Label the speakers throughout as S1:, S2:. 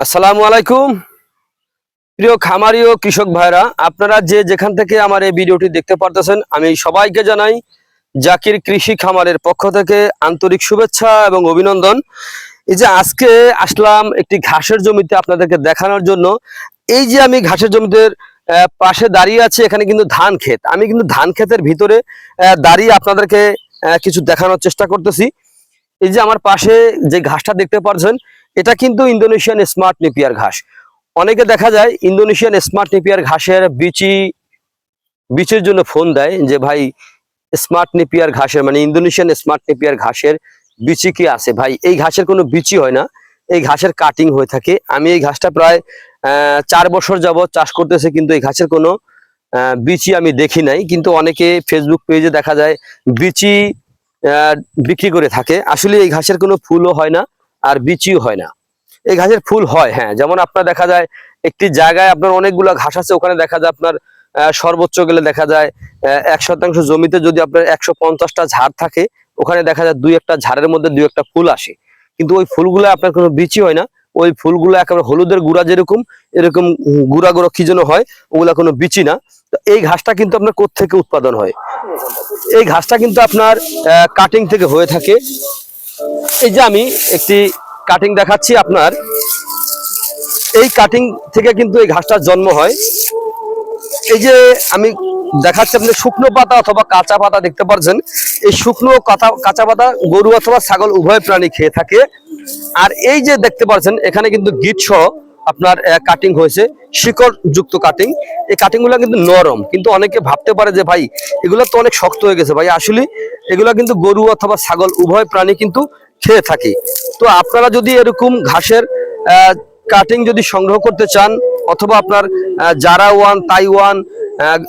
S1: আসসালামু আলাইকুম। প্রিয় খামারি ও কৃষক ভাইরা, আপনারা যে যেখান থেকে আমার এই ভিডিওটি দেখতে পারতেছেন, আমি সবাইকে জানাই জাকির কৃষি খামারের পক্ষ থেকে আন্তরিক শুভেচ্ছা এবং অভিনন্দন। এই যে আজকে আসলাম একটি ঘাসের জমিতে আপনাদেরকে দেখানোর জন্য। এই যে আমি ঘাসের জমিতে পাশে দাঁড়িয়ে আছি, এখানে কিন্তু ধান ক্ষেত। আমি কিন্তু ধান ক্ষেতের ভিতরে দাঁড়িয়ে আপনাদেরকে কিছু দেখানোর চেষ্টা করতেছি। এই যে আমার পাশে যে ঘাসটা দেখতে পাচ্ছেন এটা কিন্তু ইন্দোনেশিয়ান স্মার্ট নেপিয়ার ঘাস। অনেকে দেখা যায় ইন্দোনেশিয়ান স্মার্ট নেপিয়ার ঘাসের বিচি, বিচের জন্য ফোন দেয় যে, ভাই, স্মার্ট নেপিয়ার ঘাসের মানে ইন্দোনেশিয়ান স্মার্ট নেপিয়ার ঘাসের বিচি কি আছে? ভাই, এই ঘাসের কোনো বিচি হয় না। এই ঘাসের কাটিং হয়ে থাকে। আমি এই ঘাসটা প্রায় চার বছর যাবত চাষ করতেছে, কিন্তু এই ঘাসের কোনো বিচি আমি দেখি নাই। কিন্তু অনেকে ফেসবুক পেজে দেখা যায় বিচি বিক্রি করে থাকে। আসলে এই ঘাসের কোনো ফুলও হয় না। আর বিচিও হয় না। এই ঘাসের ফুল হয় হ্যাঁ। যেমন আপনার দেখা যায়, একটি জায়গায় আপনার অনেকগুলো ঘাস আছে, ওখানে দেখা যায় আপনার সর্বোচ্চ গেলে দেখা যায় এক শতাংশ জমিতে যদি আপনার একশো পঞ্চাশটা ঝাড় থাকে, ওখানে দেখা যায় দুই একটা ঝাড়ের মধ্যে দুই একটা ফুল আসে। কিন্তু ওই ফুলগুলো আপনার কোনো বিচি হয় না। ওই ফুলগুলো একেবারে হলুদের গুঁড়া যেরকম, এরকম গুড়া গুঁড়ো কি যেন হয়, ওগুলা কোনো বিচি না। তো এই ঘাসটা কিন্তু আপনার থেকে উৎপাদন হয়? এই ঘাসটা কিন্তু আপনার কাটিং থেকে হয়ে থাকে। এই যে আমি একটি কাটিং দেখাচ্ছি আপনার। এই কাটিং থেকে কিন্তু এই ঘাসটার জন্ম হয়। এই যে আমি দেখাচ্ছি আপনি শুকনো পাতা অথবা কাঁচা পাতা দেখতে পারছেন। এই শুকনো কাঁচা কাঁচা পাতা গরু অথবা ছাগল উভয় প্রাণী খেয়ে থাকে। আর এই যে দেখতে পাচ্ছেন এখানে কিন্তু গিট সহ আপনার কাটিং হয়েছে শিকড় যুক্ত কাটিং এই কাটিংগুলো কিন্তু নরম, কিন্তু অনেকে ভাবতে পারে যে, ভাই, এগুলো তো অনেক শক্ত হয়ে গেছে। ভাই, আসলে এগুলো কিন্তু গরু অথবা ছাগল, উভয় প্রাণী কিন্তু খেয়ে থাকে। তো আপনারা যদি এরকম ঘাসের কাটিং যদি সংগ্রহ করতে চান, অথবা আপনার জারা ওয়ান তাইওয়ান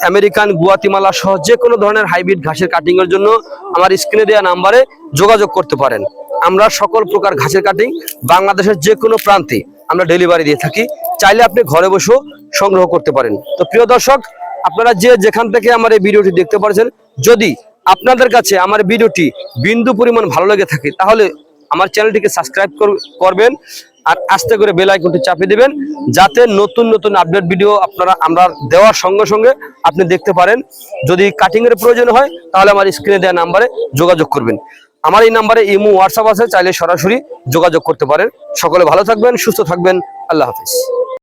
S1: আমেরিকান, গুয়াতিমালা সহ যে কোনো ধরনের হাইব্রিড ঘাসের কাটিং এর জন্য আমার স্ক্রিনে দেওয়া নাম্বারে যোগাযোগ করতে পারেন। আমরা সকল প্রকার ঘাসের কাটিং বাংলাদেশের যে কোনো প্রান্তে আমরা ডেলিভারি দিয়ে থাকি। চাইলে আপনি ঘরে বসেও সংগ্রহ করতে পারেন। তো প্রিয় দর্শক, আপনারা যে যেখান থেকে আমার এই ভিডিওটি দেখতে পারছেন, যদি আপনাদের কাছে আমার ভিডিওটি বিন্দু পরিমাণ ভালো লেগে থাকে, তাহলে আমার চ্যানেলটিকে সাবস্ক্রাইব করবেন আর আস্তে করে বেল আইকনটি চাপিয়ে দিবেন, যাতে নতুন নতুন আপডেট ভিডিও আপনারা আমরা দেওয়ার সঙ্গে সঙ্গে আপনি দেখতে পারেন। যদি কাটিং এর প্রয়োজন হয়, তাহলে আমার স্ক্রিনে দেওয়া নাম্বারে যোগাযোগ করবেন। আমার এই নাম্বারে ইমো, হোয়াটসঅ্যাপ আছে, চাইলে সরাসরি যোগাযোগ করতে পারেন। সকলে ভালো থাকবেন, সুস্থ থাকবেন। আল্লাহ হাফিজ।